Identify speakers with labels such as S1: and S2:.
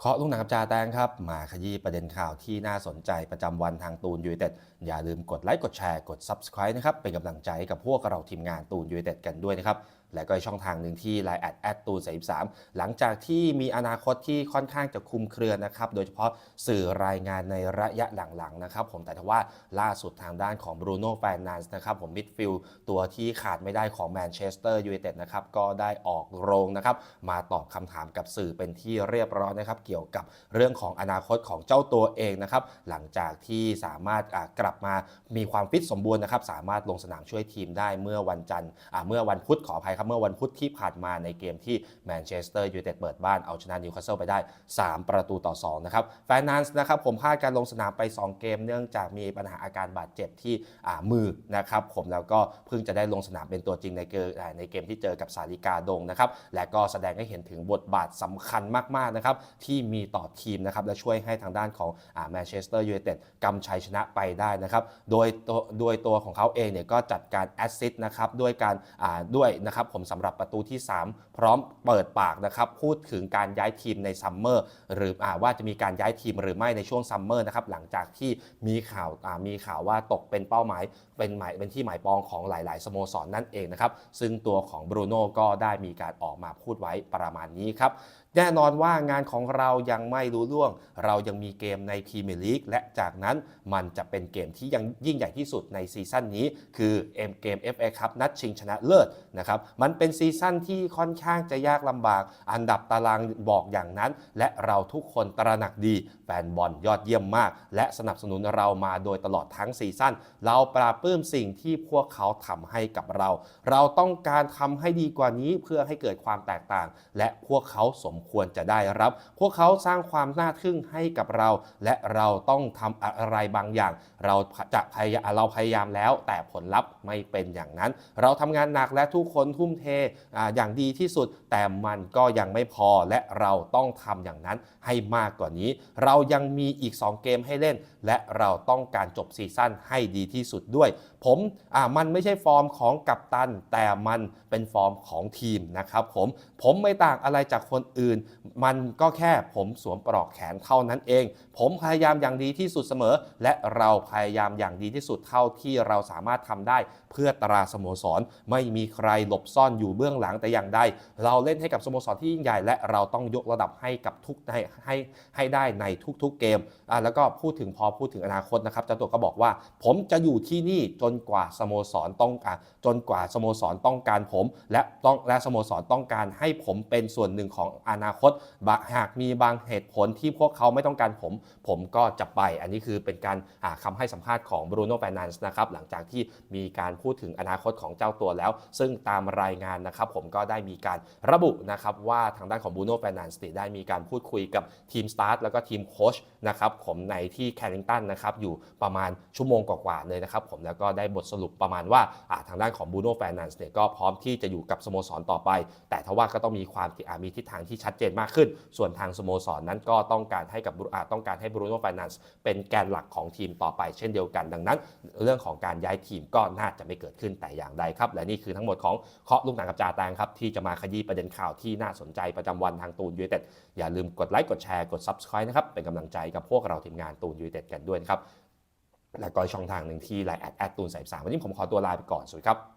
S1: เคาะลูกหนังกับจาแตงครับ มาขยี้ประเด็นข่าวที่น่าสนใจประจำวันทางตูนยูเต็ด อย่าลืมกดไลค์กดแชร์กด Subscribe นะครับ เป็นกำลังใจให้กับพวกเราทีมงานตูนยูเต็ดกันด้วยนะครับ และก็ช่องทางหนึ่งที่ Line แอดแอดตูน33หลังจากที่มีอนาคตที่ค่อนข้างจะคุมเครือนะครับ โดยเฉพาะสื่อรายงานในระยะหลังๆนะครับผมแต่ทว่าล่าสุดทางด้านของบรูโน่แฟนนันส์นะครับผมมิดฟิลตัวที่ขาดไม่ได้ของแมนเชสเตอร์ยูไนเต็ดนะครับก็ได้ออกโรงนะครับมาตอบคำถามกับสื่อเป็นที่เรียบร้อยนะครับเกี่ยวกับเรื่องของอนาคตของเจ้าตัวเองนะครับหลังจากที่สามารถกลับมามีความฟิตสมบูรณ์นะครับสามารถลงสนามช่วยทีมได้เมื่อวันจันทร์เมื่อวันพุธขออภัยครับเมื่อวันพุธที่ผ่านมาในเกมที่แมนเชสเตอร์ยูไนเต็ดเปิดบ้านเอาชนะนิวคาสเซิลไปได้ 3 ประตูต่อ2นะครับแฟนนันส์นะครับผมพลาดการลงสนามไป 2 เกมเนื่องจากมีปัญหาอาการบาดเจ็บที่มือนะครับผมแล้วก็เพิ่งจะได้ลงสนามเป็นตัวจริงในเกมในเกมที่เจอกับสาริกาดงนะครับและก็แสดงให้เห็นถึงบทบาทสำคัญมากๆนะครับที่มีต่อทีมนะครับและช่วยให้ทางด้านของแมนเชสเตอร์ยูไนเต็ดกำชัยชนะไปได้นะครับโดยตัวโดยตัวของเขาเองเนี่ยก็จัดการแอสซิสต์นะครับด้วยการด้วยนะครับผมสำหรับประตูที่ 3 พร้อมเปิดปากนะครับพูดถึงการย้ายทีมในซัมเมอร์หรืออว่าจะมีการย้ายทีมหรือไม่ในช่วงซัมเมอร์นะครับหลังจากที่มีข่าวมีข่าวว่าตกเป็นเป้าหมายเป็นหมายเป็นที่หมายปองของหลาย ๆ สโมสรนนั่นเองนะครับซึ่งตัวของบรูโน่ก็ได้มีการออกมาพูดไว้ประมาณนี้ครับแน่นอนว่างานของเราเรายังไม่รู้ล่วง เรายังมีเกมในพรีเมียร์ลีกและจากนั้นมันจะเป็นเกมที่ยังยิ่งใหญ่ที่สุดในซีซั่นนี้ คือเอ็มเกม FA ครับนัดชิงชนะเลิศนะครับมันเป็นซีซั่นที่ค่อนข้างจะยากลำบาก อันดับตารางบอกอย่างนั้น และเราทุกคนตระหนักดี แฟนบอลยอดเยี่ยมมาก และสนับสนุนเรามาโดยตลอดทั้งซีซั่นเราปราบปลื้มสิ่งที่พวกเขาทำให้กับเรา เราต้องการทำให้ดีกว่านี้เพื่อให้เกิดความแตกต่าง และพวกเขาสมควรจะได้รับ พวกเขาสร้างความน่าทึ่งให้กับเรา และเราต้องทำอะไรบางอย่าง เราจะพยายามเราพยายามแล้ว แต่ผลลัพธ์ไม่เป็นอย่างนั้น เราทำงานหนักและทุกคนทุ่มเทออย่างดีที่สุด แต่มันก็ยังไม่พอและเราต้องทำอย่างนั้นให้มากกว่านี้ เรายังมีอีก 2 เกมให้เล่น และเราต้องการจบซีซั่นให้ดีที่สุดด้วย ผมมันไม่ใช่ฟอร์มของกัปตัน แต่มันเป็นฟอร์มของทีมนะครับผมผมไม่ต่างอะไรจากคนอื่น มันก็แค่ผมสวมปลอกแขนเท่านั้นเอง ผมพยายามอย่างดีที่สุดเสมอ และเราพยายามอย่างดีที่สุดเท่าที่เราสามารถทำได้ เพื่อตราสโมสร ไม่มีใครหลบซ่อนอยู่เบื้องหลังแต่อย่างใด เราเล่นให้กับสโมสรที่ยิ่งใหญ่และเราต้องยกระดับให้กับทุกให้ให้ให้ได้ในทุกๆเกมอะแล้วก็พูดถึงพอพูดถึงอนาคตนะครับเจ้าตัวก็บอกว่า ผมจะอยู่ที่นี่จนกว่าสโมสรต้องการจนกว่าสโมสรต้องการผม และต้องและสโมสรต้องการให้ผมเป็นส่วนหนึ่งของอนาคตหากมีบางเหตุผลที่พวกเขาไม่ต้องการผม ผมก็จะไป อันนี้คือเป็นการอ่าคำให้สัมภาษณ์ของบรูโน่แฟนนันส์นะครับหลังจากที่มีการพูดถึงอนาคตของเจ้าตัวแล้ว ซึ่งตามรายงานนะครับ ผมก็ได้มีการระบุนะครับว่าทางด้านของบรูโน่แฟนนันส์ได้มีการพูดคุยกับทีมสตาร์ทแล้วก็ทีมโค้ชนะครับผมในที่แคริงตันนะครับอยู่ประมาณชั่วโมงกว่าๆเลยนะครับผมแล้วก็ได้บทสรุปประมาณว่าทางด้านของบรูโน่แฟนนันส์เนี่ยก็พร้อมที่จะอยู่กับสโมสรต่อไป แต่ทว่าก็ต้องมีความมีทิศทางที่ชัดเจนมากขึ้น ส่วนทางสโมโมสรนนั้นก็ต้องการให้กับอ่าต้องการให้บรูโน่แฟนนันส์เป็นแกนหลักของทีมต่อไปเช่นเดียวกันดังนั้น เรื่องของการย้ายทีมก็น่าจะไม่เกิดขึ้นแต่อย่างใดครับ และนี่คือทั้งหมดของเคาะลูกหนังกับจาแตงครับที่จะมาขยี้ประเด็นข่าวที่น่าสนใจประจำวันทางตูนยูเต็ดอย่าลืมกดไลค์กดแชร์กด Subscribe นะครับเป็นกำลังใจกับพวกเราทีมงานตูนยูเต็ดกันด้วยครับและก็ช่องทางหนึ่งที่ไลน์แอดแอดตูนสายสามวันนี้ผมขอตัวลาไปก่อนสวัสดีครับ